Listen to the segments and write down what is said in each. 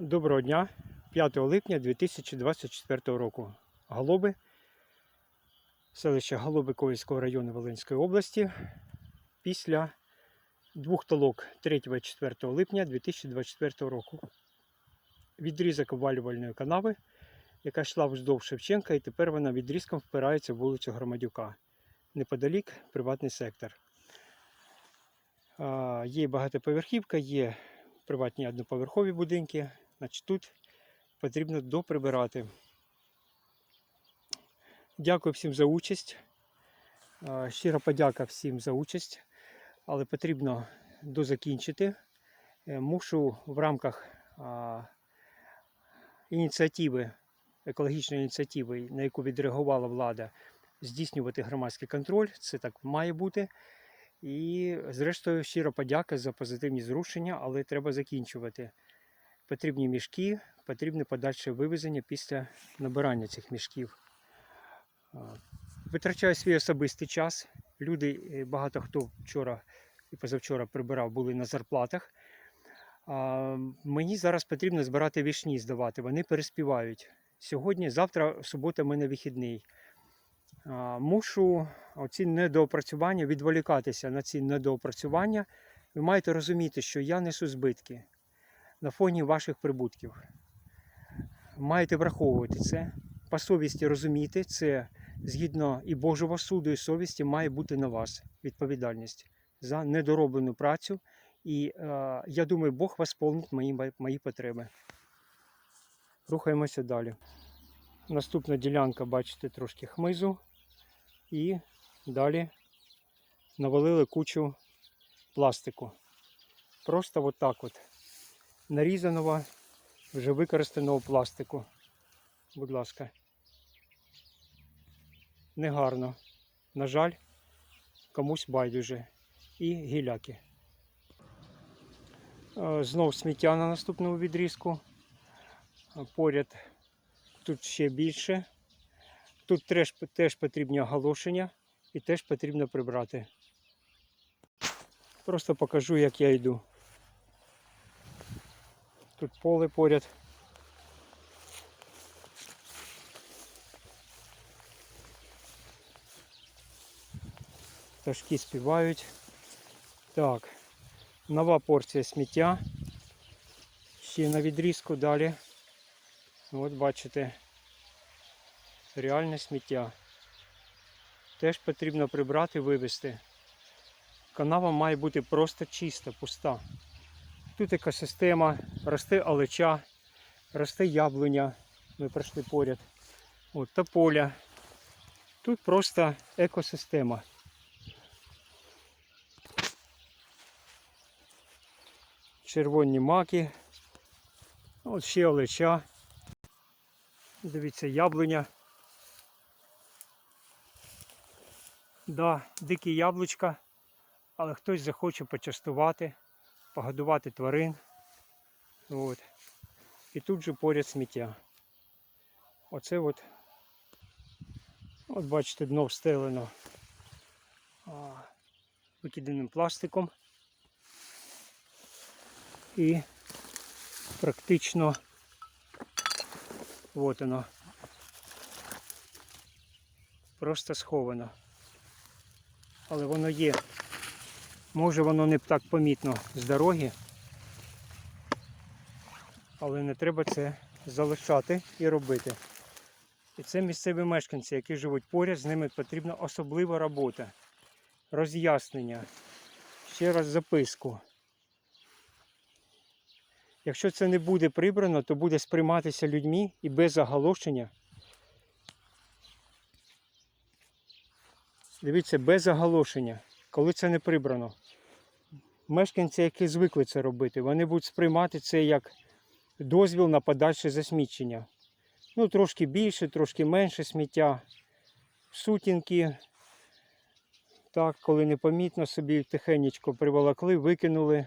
Доброго дня, 5 липня 2024 року. Голуби, селище Голуби Ковальського району Волинської області. Після двох толок 3 і 4 липня 2024 року. Відрізок обвалювальної канави, яка йшла вздовж Шевченка, і тепер вона відрізком впирається в вулицю Громадюка. Неподалік приватний сектор. Є багатоповерхівка, є приватні одноповерхові будинки. Значить, тут потрібно доприбирати. Дякую всім за участь. Щира подяка всім за участь, але потрібно дозакінчити. Е, Мушу в рамках ініціативи, екологічної ініціативи, на яку відреагувала влада, здійснювати громадський контроль. Це так має бути. І, зрештою, щиро подяка за позитивні зрушення, але треба закінчувати. Потрібні мішки, потрібне подальше вивезення після набирання цих мішків. Витрачаю свій особистий час. Люди, е, багато хто вчора і позавчора прибирав, були на зарплатах. Мені зараз потрібно збирати вішні, здавати. Вони переспівають. Сьогодні, завтра, субота, в мене вихідний. Мушу оці недоопрацювання, відволікатися на ці недоопрацювання. Ви маєте розуміти, що я несу збитки на фоні ваших прибутків. Маєте враховувати це, по совісті розуміти, це згідно і Божого суду, і совісті має бути на вас відповідальність за недороблену працю. І е, я думаю, Бог восполнить мої, мої потреби. Рухаємося далі. Наступна ділянка, бачите, трошки хмизу. І далі навалили кучу пластику. Просто от так от. Нарізаного, вже використаного пластику. Будь ласка. Негарно. На жаль, комусь байдуже. І гіляки. Е, Знов сміття на наступному відрізку. Е, Поряд тут ще більше. Тут теж, теж потрібні оголошення і теж потрібно прибрати. Просто покажу, як я йду. Тут поле поряд. Пташки співають. Так, нова порція сміття. Ще на відрізку далі. От бачите, реальне сміття. Теж потрібно прибрати, вивезти. Канава має бути просто чиста, пуста. Тут екосистема, росте алеча, росте яблуня. Ми пройшли поряд. От тополя. Тут просто екосистема. Червоні маки. От ще олеча. Дивіться, яблуня. Да, дикі яблучка, але хтось захоче почастувати, погодувати тварин. От. І тут же поряд сміття. Оце от, от бачите, дно встелено викиданим пластиком. І практично от воно. Просто сховано. Але воно є. Може воно не так помітно з дороги. Але не треба це залишати і робити. І це місцеві мешканці, які живуть поряд, з ними потрібна особлива робота. Роз'яснення. Ще раз записку. Якщо це не буде прибрано, то буде сприйматися людьми і без оголошення. Дивіться, без оголошення, коли це не прибрано. Мешканці, які звикли це робити, вони будуть сприймати це як дозвіл на подальше засмічення. Ну, трошки більше, трошки менше сміття. Сутінки, так, коли непомітно собі тихенечко приволокли, викинули,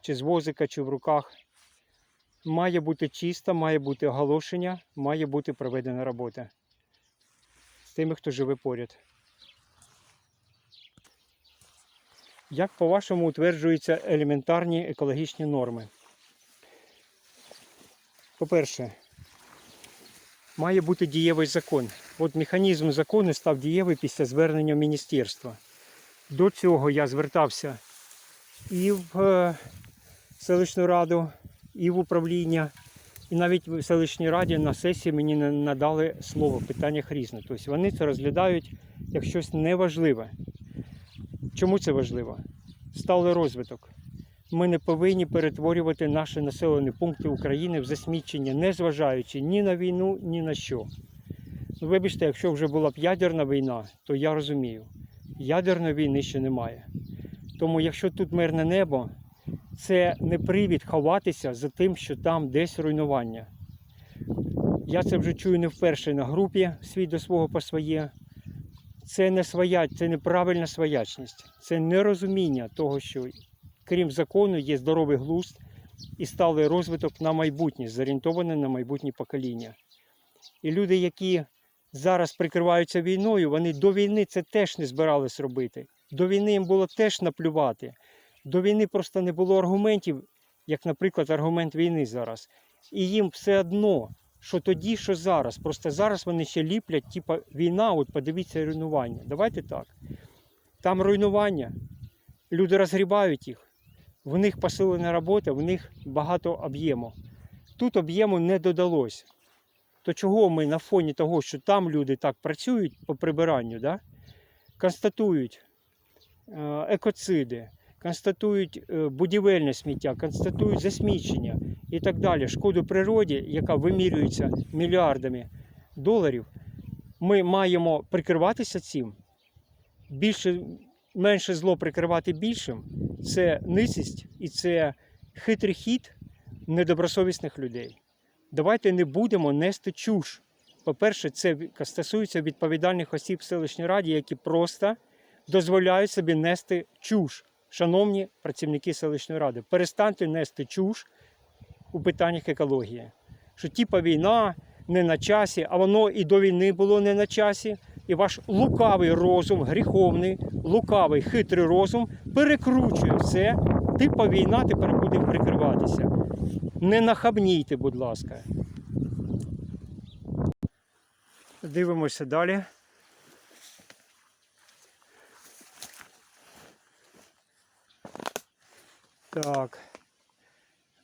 чи з возика, чи в руках. Має бути чисто, має бути оголошення, має бути проведена робота з тими, хто живе поряд. Як по-вашому утверджуються елементарні екологічні норми? По-перше, має бути дієвий закон. От механізм закону став дієвий після звернення міністерства. До цього я звертався і в е, селищну раду, і в управління, і навіть в селищній раді на сесії мені на- надали слово в питаннях різне. Тобто вони це розглядають як щось неважливе. Чому це важливо? Сталий розвиток. Ми не повинні перетворювати наші населені пункти України в засмічення, не зважаючи ні на війну, ні на що. Ну, Вибачте, якщо вже була б ядерна війна, то я розумію. Ядерної війни ще немає. Тому якщо тут мирне небо, це не привід ховатися за тим, що там десь руйнування. Я це вже чую не вперше на групі свій до свого по своє. Це не своя, це неправильна своячність, це нерозуміння того, що крім закону є здоровий глузд і сталий розвиток на майбутнє, зорієнтований на майбутнє покоління. І люди, які зараз прикриваються війною, вони до війни це теж не збирались робити. До війни їм було теж наплювати. До війни просто не було аргументів, як, наприклад, аргумент війни зараз. І їм все одно, що тоді, що зараз. Просто зараз вони ще ліплять, типа війна, от подивіться руйнування. Давайте так. Там руйнування, люди розгрібають їх, в них посилена робота, в них багато об'єму. Тут об'єму не додалось. То чого ми на фоні того, що там люди так працюють по прибиранню, да? констатують е, екоциди, констатують е, будівельне сміття, констатують засмічення і так далі, шкоду природі, яка вимірюється мільярдами доларів, ми маємо прикриватися цим. Більше, менше зло прикривати більшим це ницість і це хитрий хід недобросовісних людей. Давайте не будемо нести чуш. По-перше, це стосується відповідальних осіб в селищній раді, які просто дозволяють собі нести чуш. Шановні працівники селищної ради, перестаньте нести чуш у питаннях екології. Що типа війна не на часі, а воно і до війни було не на часі. І ваш лукавий розум, гріховний, лукавий, хитрий розум перекручує все. Типа війна тепер будемо прикриватися. Не нахабнійте, будь ласка. Дивимося далі. Так.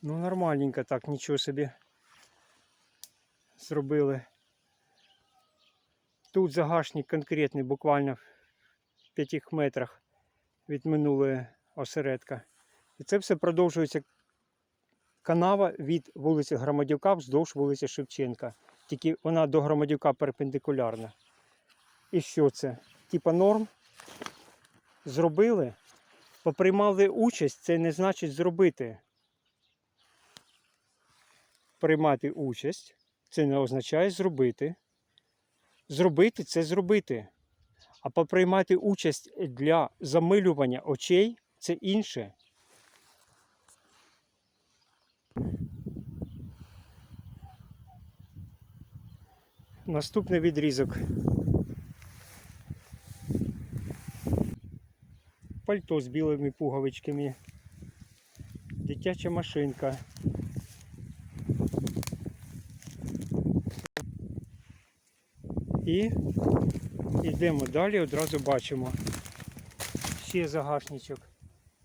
Ну, нормальненько так, нічого собі зробили. Тут загашник конкретний, буквально в 5 метрах від минулої осередка. І це все продовжується канава від вулиці Громадюка вздовж вулиці Шевченка. Тільки вона до Громадюка перпендикулярна. І що це? Типа норм зробили, поприймали участь, це не значить зробити. Приймати участь це не означає зробити. Зробити це зробити. А поприймати участь для замилювання очей це інше. Наступний відрізок. Пальто з білими пуговичками. Дитяча машинка. І йдемо далі, одразу бачимо. Ще загашничок.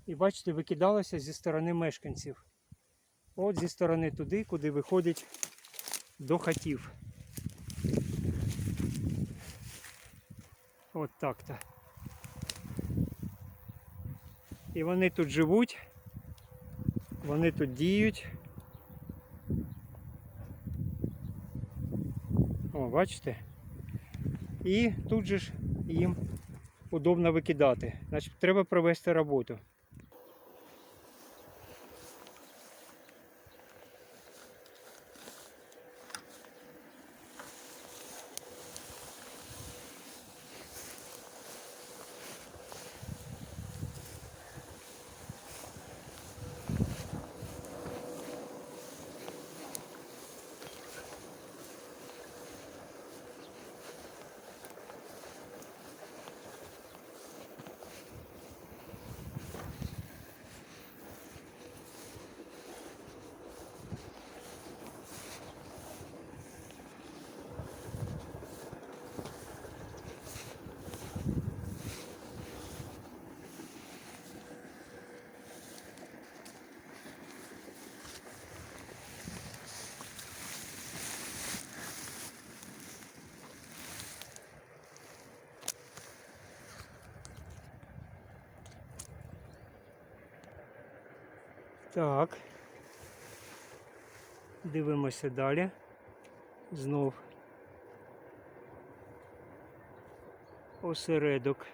І бачите, викидалося зі сторони мешканців. От зі сторони туди, куди виходить до хатів. От так-то. І вони тут живуть, вони тут діють. О, бачите? І тут же ж їм удобно викидати. Значить, треба провести роботу. Так. Дивимося далі. Знов. Осередок.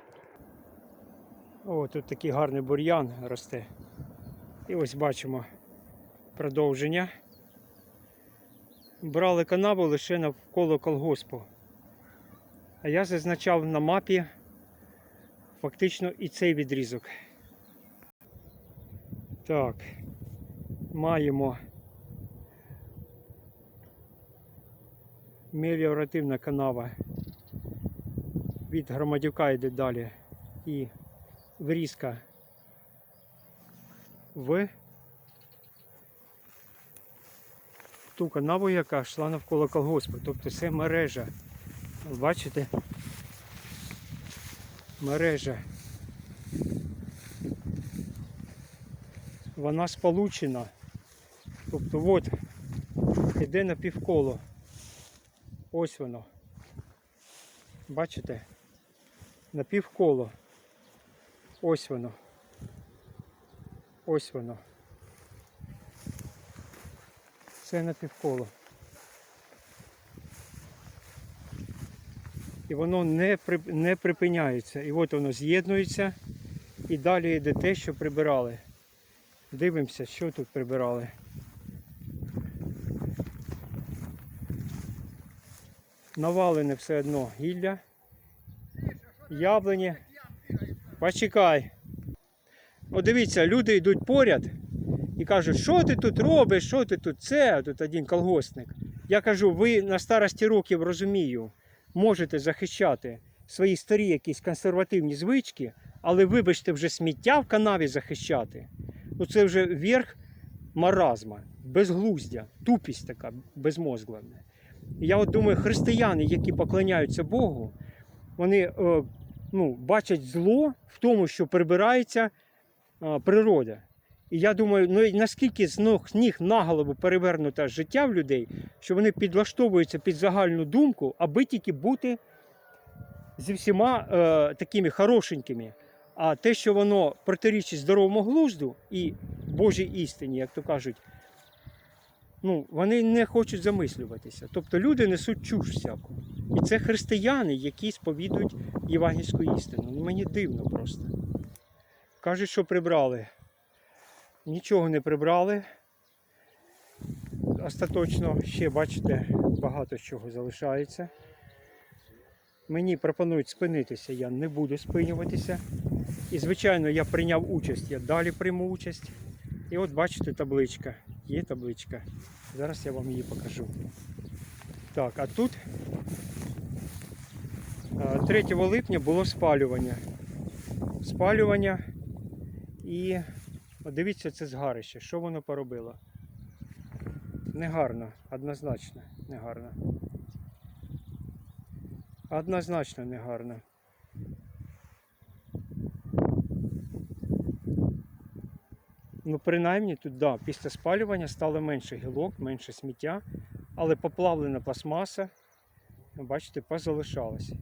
О, тут такий гарний бур'ян росте. І ось бачимо продовження. Брали канаву лише навколо колгоспу. А я зазначав на мапі фактично і цей відрізок. Так, маємо меліоративна канава від Громадюка йде далі і врізка в ту канаву, яка йшла навколо колгоспу. Тобто це мережа. Бачите? Мережа. Вона сполучена. Тобто от іде на півколо. Ось воно. Бачите? На півколо. Ось воно. Ось воно. Це на півколо. І воно не, не припиняється. І от воно з'єднується. І далі йде те, що прибирали. Дивимося, що тут прибирали. Навалене все одно гілля. Яблуні. Почекай. О, дивіться, люди йдуть поряд і кажуть, що ти тут робиш, що ти тут це, тут один колгоспник. Я кажу, ви на старості років розумію, можете захищати свої старі якісь консервативні звички, але вибачте вже сміття в канаві захищати. Ну це вже верх маразма, безглуздя, тупість така безмозгла. Я от думаю, християни, які поклоняються Богу, вони е, ну, бачать зло в тому, що прибирається е, природа. І я думаю, ну наскільки з ніг на голову перевернуте життя в людей, що вони підлаштовуються під загальну думку, аби тільки бути зі всіма е, такими хорошенькими. А те, що воно протирічить здоровому глузду і Божій істині, як то кажуть, ну, вони не хочуть замислюватися. Тобто люди несуть чуш всяку. І це християни, які сповідують євангельську істину. Ну, мені дивно просто. Кажуть, що прибрали. Нічого не прибрали. Остаточно ще, бачите, багато чого залишається. Мені пропонують спинитися, я не буду спинюватися. І, звичайно, я прийняв участь, я далі прийму участь. І от бачите табличка. Є табличка. Зараз я вам її покажу. Так, а тут 3 липня було спалювання. Спалювання і дивіться це згарище. Що воно поробило? Негарно, однозначно негарно. Однозначно негарно. Ну, принаймні тут, да, після спалювання стало менше гілок, менше сміття, але поплавлена пластмаса, бачите, позалишалась.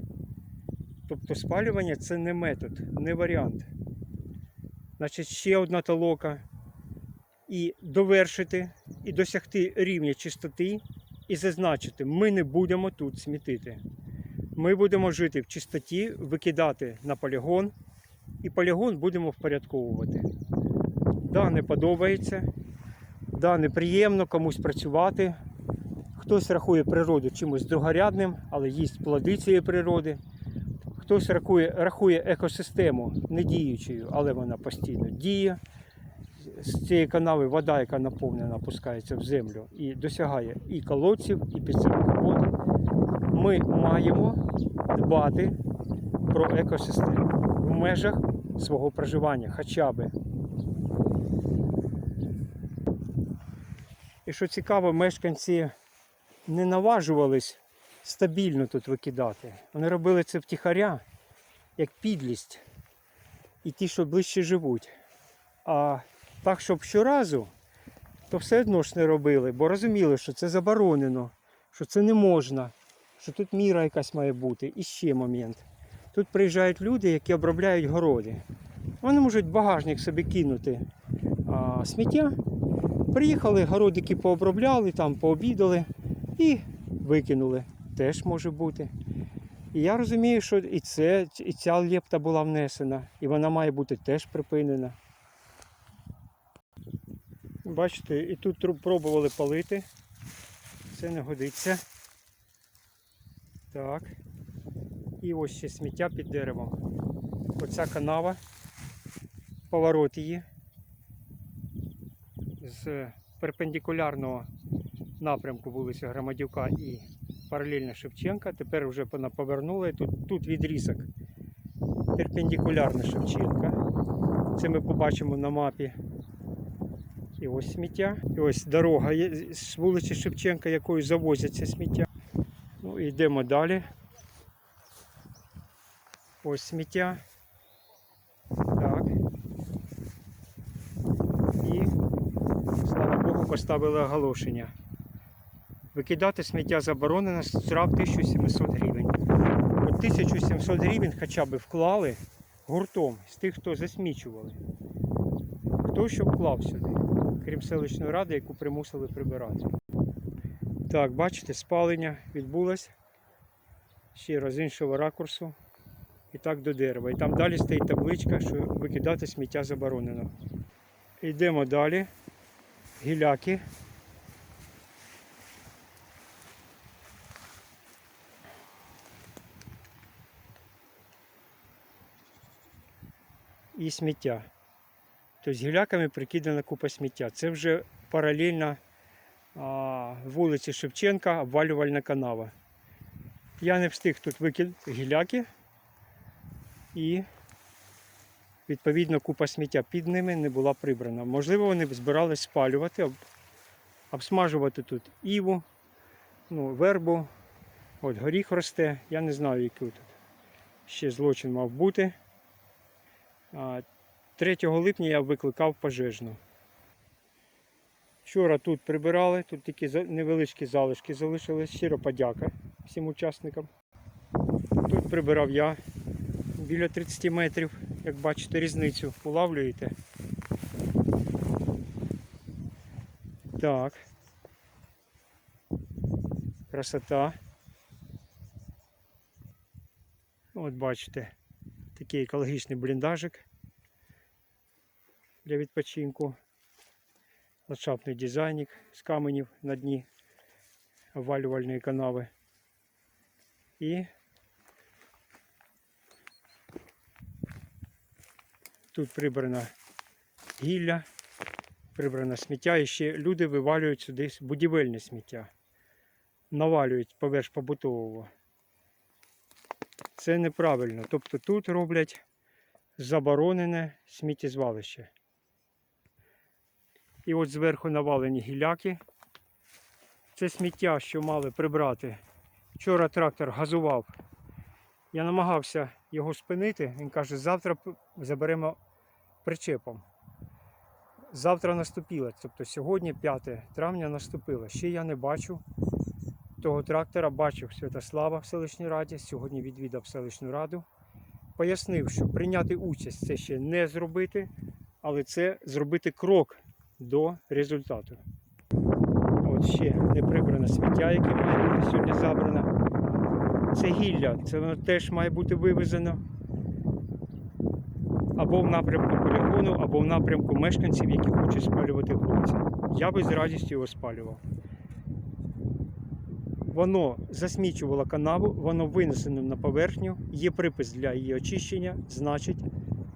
Тобто спалювання це не метод, не варіант. Значить, ще одна толока. І довершити, і досягти рівня чистоти, і зазначити, ми не будемо тут смітити. Ми будемо жити в чистоті, викидати на полігон, і полігон будемо впорядковувати. Да, не подобається, да, неприємно комусь працювати. Хтось рахує природу чимось другорядним, але їсть плоди цієї природи. Хтось рахує, рахує екосистему недіючою, але вона постійно діє. З цієї канави вода, яка наповнена, опускається в землю і досягає і колодців, і підземних вод. Ми маємо дбати про екосистему в межах свого проживання, хоча би. Що цікаво, мешканці не наважувались стабільно тут викидати. Вони робили це втіхаря, як підлість. І ті, що ближче живуть. А так, щоб щоразу, то все одно ж не робили, бо розуміли, що це заборонено, що це не можна, що тут міра якась має бути. І ще момент. Тут приїжджають люди, які обробляють городи. Вони можуть багажник собі кинути а, сміття. Приїхали, городики пообробляли, там пообідали і викинули. Теж може бути. І я розумію, що і, це, і ця лепта була внесена, і вона має бути теж припинена. Бачите, і тут пробували палити. Це не годиться. Так. І ось ще сміття під деревом. Оця канава, поворот її з перпендикулярного напрямку вулиці Громадюка і паралельно Шевченка. Тепер вже вона повернула. Тут, тут відрізок перпендикулярно Шевченка. Це ми побачимо на мапі. І ось сміття. І ось дорога з вулиці Шевченка, якою завозяться сміття. Ну, йдемо далі. Ось сміття. Так. І, слава Богу, поставили оголошення. Викидати сміття заборонено, штраф 1700 гривень. От 1700 гривень хоча б вклали гуртом з тих, хто засмічували. Хто що вклав сюди, крім селищної ради, яку примусили прибирати. Так, бачите, спалення відбулось ще раз з іншого ракурсу. І так до дерева. І там далі стоїть табличка, що викидати сміття заборонено. Йдемо далі. Гіляки. І сміття. Тобто гіляками прикидана купа сміття. Це вже паралельно а, вулиці Шевченка обвалювальна канава. Я не встиг тут викинути гіляки і відповідно купа сміття під ними не була прибрана. Можливо, вони збирались спалювати, обсмажувати тут іву, ну, вербу, от горіх росте. Я не знаю, який тут ще злочин мав бути. 3 липня я викликав пожежну. Вчора тут прибирали, тут такі невеличкі залишки залишились. Щиро подяка всім учасникам. Тут прибирав я біля 30 метрів, як бачите, різницю улавлюєте. Так. Красота. От бачите, такий екологічний бліндажик для відпочинку. Ландшафтний дизайнік з каменів на дні овалювальної канави. І тут прибрано гілля, прибрано сміття і ще люди вивалюють сюди будівельне сміття. Навалюють поверх побутового. Це неправильно. Тобто тут роблять заборонене сміттєзвалище. І от зверху навалені гіляки. Це сміття, що мали прибрати. Вчора трактор газував. Я намагався його спинити. Він каже, завтра заберемо причепом. Завтра наступило, тобто сьогодні 5 травня наступило. Ще я не бачу того трактора, бачив Святослава в селищній раді, сьогодні відвідав селищну раду. Пояснив, що прийняти участь це ще не зробити, але це зробити крок до результату. От ще не прибране сміття, яке сьогодні забрано. Це гілля, це воно теж має бути вивезено або в напрямку полігону, або в напрямку мешканців, які хочуть спалювати грунці. Я би з радістю його спалював. Воно засмічувало канаву, воно винесено на поверхню, є припис для її очищення, значить,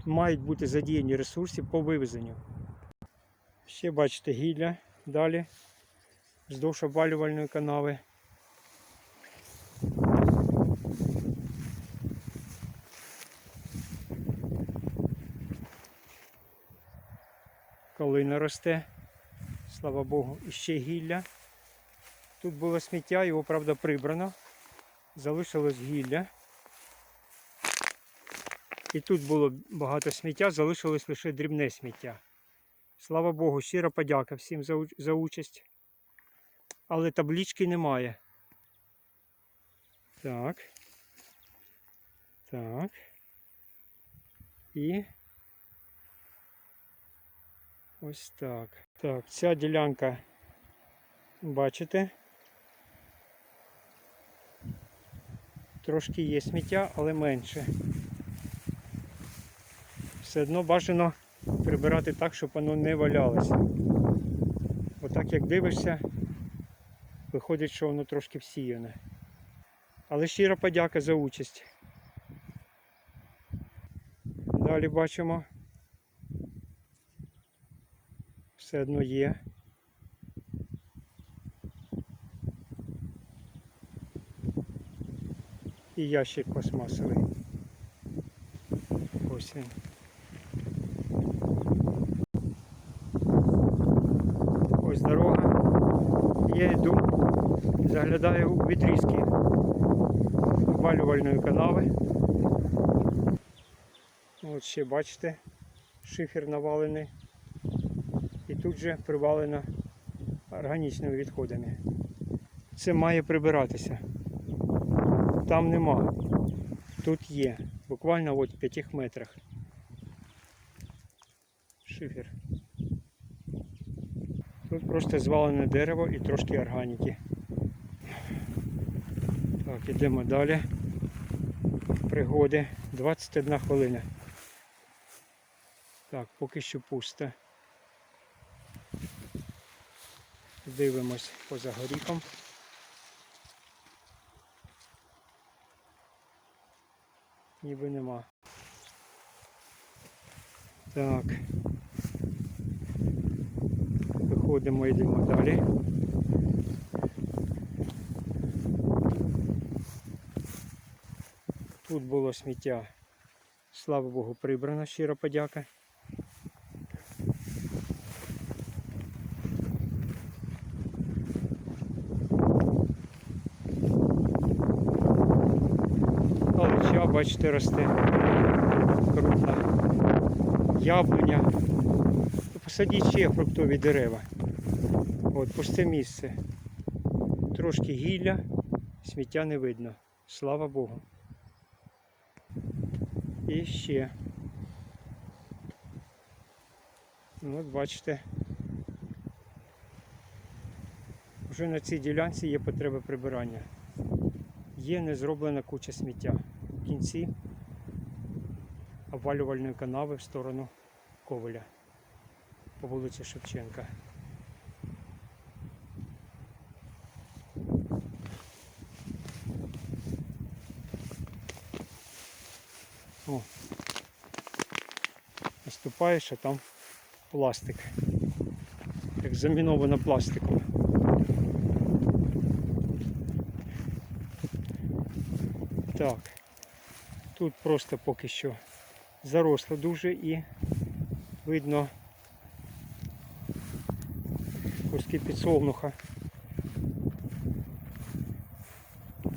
мають бути задіяні ресурси по вивезенню. Ще бачите гілля далі, вздовж обвалювальної канави. Калина росте, слава Богу, і ще гілля. Тут було сміття, його, правда, прибрано. Залишилось гілля. І тут було багато сміття, залишилось лише дрібне сміття. Слава Богу, щира подяка всім за, за участь. Але таблички немає. Так. Так. І Ось так. Так, ця ділянка, бачите? Трошки є сміття, але менше. Все одно бажано прибирати так, щоб воно не валялося. Отак як дивишся, виходить, що воно трошки всіяне. Але щира подяка за участь. Далі бачимо. Все одно є. І ящик пластмасовий. Ось він. Ось дорога. Я йду, заглядаю у відрізки опалювальної канави. От ще бачите, шифер навалений. Тут же привалено органічними відходами. Це має прибиратися. Там нема. Тут є. Буквально от в 5 метрах. Шифер. Тут просто звалене дерево і трошки органіки. Так, ідемо далі. Пригоди. 21 хвилина. Так, поки що пусто. Дивимось поза горіхом. Ніби нема. Так. Виходимо, йдемо далі. Тут було сміття. Слава Богу, прибрано, щира подяка. Бачите, росте. Крупна. Яблуня. Посадіть ще фруктові дерева. От, пусте місце. Трошки гілля, сміття не видно. Слава Богу. І ще. Ну, от бачите. Вже на цій ділянці є потреба прибирання. Є не зроблена куча сміття. Кінці обвалювальної канави в сторону Ковеля по вулиці Шевченка. О, наступаєш, а там пластик. Як заміновано пластиком. Так, тут просто поки що заросло дуже і видно куски підсолнуха.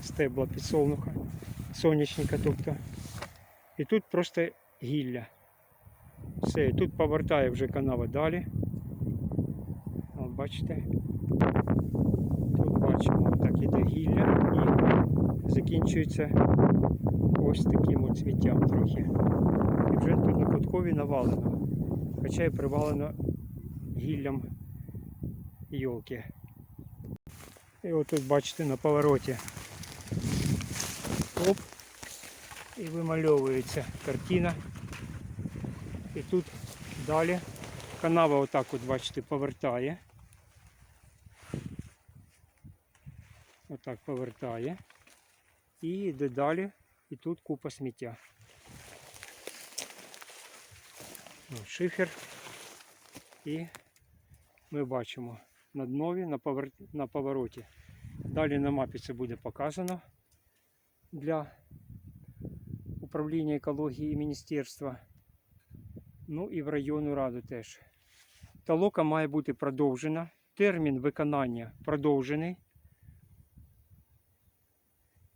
Стебла підсолнуха, сонячника тобто. І тут просто гілля. Все, і тут повертає вже канава далі. Бачите. Тут бачимо, так іде гілля і закінчується ось таким от цвіттям трохи. І вже тут на куткові навалено. Хоча і привалено гіллям йолки. І отут бачите на повороті. Оп. І вимальовується картина. І тут далі канава отак от бачите повертає. Отак повертає. І йде далі. І тут купа сміття. От шифер. І ми бачимо на днові, на, на повороті. Далі на мапі це буде показано для управління екології і міністерства. Ну і в районну раду теж. Толока має бути продовжена. Термін виконання продовжений.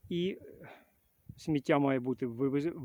І сміття має бути винесено.